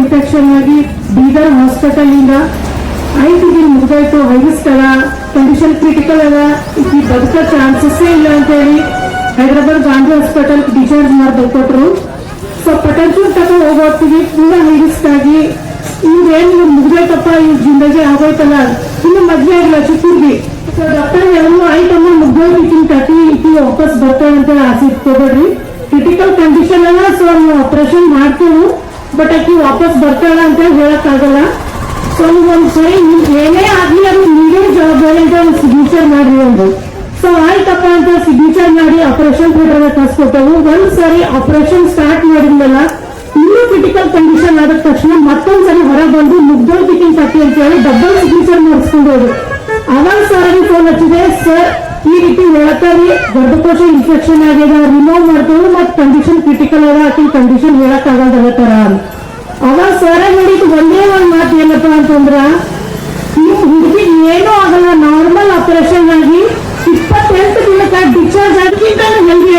Infection ಆಗಿ Bidar hospital ಇಂದ ಐದು ದಿನ ಮುಗಿದಾಯ್ತು. ಹೈರಿಸ್ಕ್ ಕಂಡೀಷನ್ ಕ್ರಿಟಿಕಲ್ ಅದ. ಈ ಬದುಕೋ ಚಾನ್ಸಸ್ ಇಲ್ಲ ಅಂತ ಹೇಳಿ ಹೈದರಾಬಾದ್ ಗಾಂಧಿ ಹಾಸ್ಪಿಟಲ್ ಡಿಸ್ಚಾರ್ಜ್ ಮಾಡಿ ಕೊಟ್ರು. ಸೊ ಪಟನ್ಸೂರ್ ತಕ ಹೋಗೋಗ್ತೀವಿ ಪೂರ ಹೈರಿಸ್ಕ್ ಆಗಿ ಇವ್ರೇನು ಮುಗ್ದೋಯ್ತಪ್ಪ ಈ ಜಿಂದಗಿ ಆಗೋಯ್ತಲ್ಲ. ಇನ್ನು ಮದ್ವೆ ಆಗಿಲ್ಲ ಚಿಕ್ಕೂರ್ಗಿ ಸೊ ಡಾಕ್ಟರ್ ಹೇಳಲು ಐಟಮ್ ಮುಗ್ದೋಯ್ತು ಕಟ್ಟಿ ಇಟ್ಟು ವಾಪಸ್ ಬರ್ತಾರೆ ಅಂತ ಆಸೆ ಇಟ್ಕೋಬೇಡ್ರಿ. ಕ್ರಿಟಿಕಲ್ ಕಂಡೀಷನ್ ಅಲ್ಲ ಸೊ ಆಪರೇಷನ್ ಮಾಡ್ತೇವೆ. ಬಟ್ ಆಕಿ ವಾಪಸ್ ಬರ್ತಾಳ ಅಂತ ಹೇಳಕ್ ಆಗಲ್ಲ ಸೊ ಒಂದ್ ಸರಿ ಏನೇ ಆಗ್ಲಿ ಅದು ನೀವೇ ಜವಾಬ್ದಾರಿ ಅಂತ ಒಂದು ಸಿಗ್ನೇಚರ್ ಮಾಡ್ರಿ ಒಂದು. ಸೊ ಆಯ್ತಪ್ಪ ಅಂತ ಸಿಗ್ನೇಚರ್ ಮಾಡಿ ಆಪರೇಷನ್ ಥಿಯೇಟರ್ ಕಳ್ಸ್ಕೊಟ್ಟವು. ಒಂದ್ ಸರಿ ಆಪರೇಷನ್ ಸ್ಟಾರ್ಟ್ ಮಾಡಿದ್ಮೇಲೆ ಇನ್ನೂ ಕ್ರಿಟಿಕಲ್ ಕಂಡೀಷನ್ ಆದ ತಕ್ಷಣ ಮತ್ತೊಂದ್ ಸರಿ ಹೊರ ಬಂದು ಮುಗ್ದೋಗಿಕ್ಕಿನ ಕಟ್ಟಿ ಅಂತ ಹೇಳಿ ಡಬಲ್ ಸಿಗ್ನೇಚರ್ ಮಾಡಿಸ್ಕೊಂಡು ಹೋದ್ರು. ಅವಾಗ ಸರ್ ಫೋನ್ ಹಚ್ಚಿದೆ ಸರ್ ಈ ರೀತಿ ಹೇಳತ್ತಾರಿ ಗರ್ಭಕೋಶ ಇನ್ಫೆಕ್ಷನ್ ಆಗ್ಯದ ರಿಮೂವ್ ಮಾಡ್ತೇವೆ ಮತ್ತೆ ಕಂಡೀಷನ್ ಕ್ರಿಟಿಕಲ್ ಅದ. ಆಕಿನ ಕಂಡೀಷನ್ ಹೇಳಕ್ ಆಗಲ್ದ ಅವಾಗ ಸರ ನೋಡಿದ್ ಒಂದೇ ಒಂದ್ ಮಾತು ಏನಪ್ಪ ಅಂತಂದ್ರ ನಿಮ್ ಹುಡುಗಿ ಏನೂ ಆಗಲ್ಲ. ನಾರ್ಮಲ್ ಆಪರೇಷನ್ ಆಗಿ ಇಪ್ಪತ್ತೆಂಟು ದಿನಕ್ಕೆ ಡಿಸ್ಚಾರ್ಜ್ ಆಗಿ ಹೆಲ್ದಿ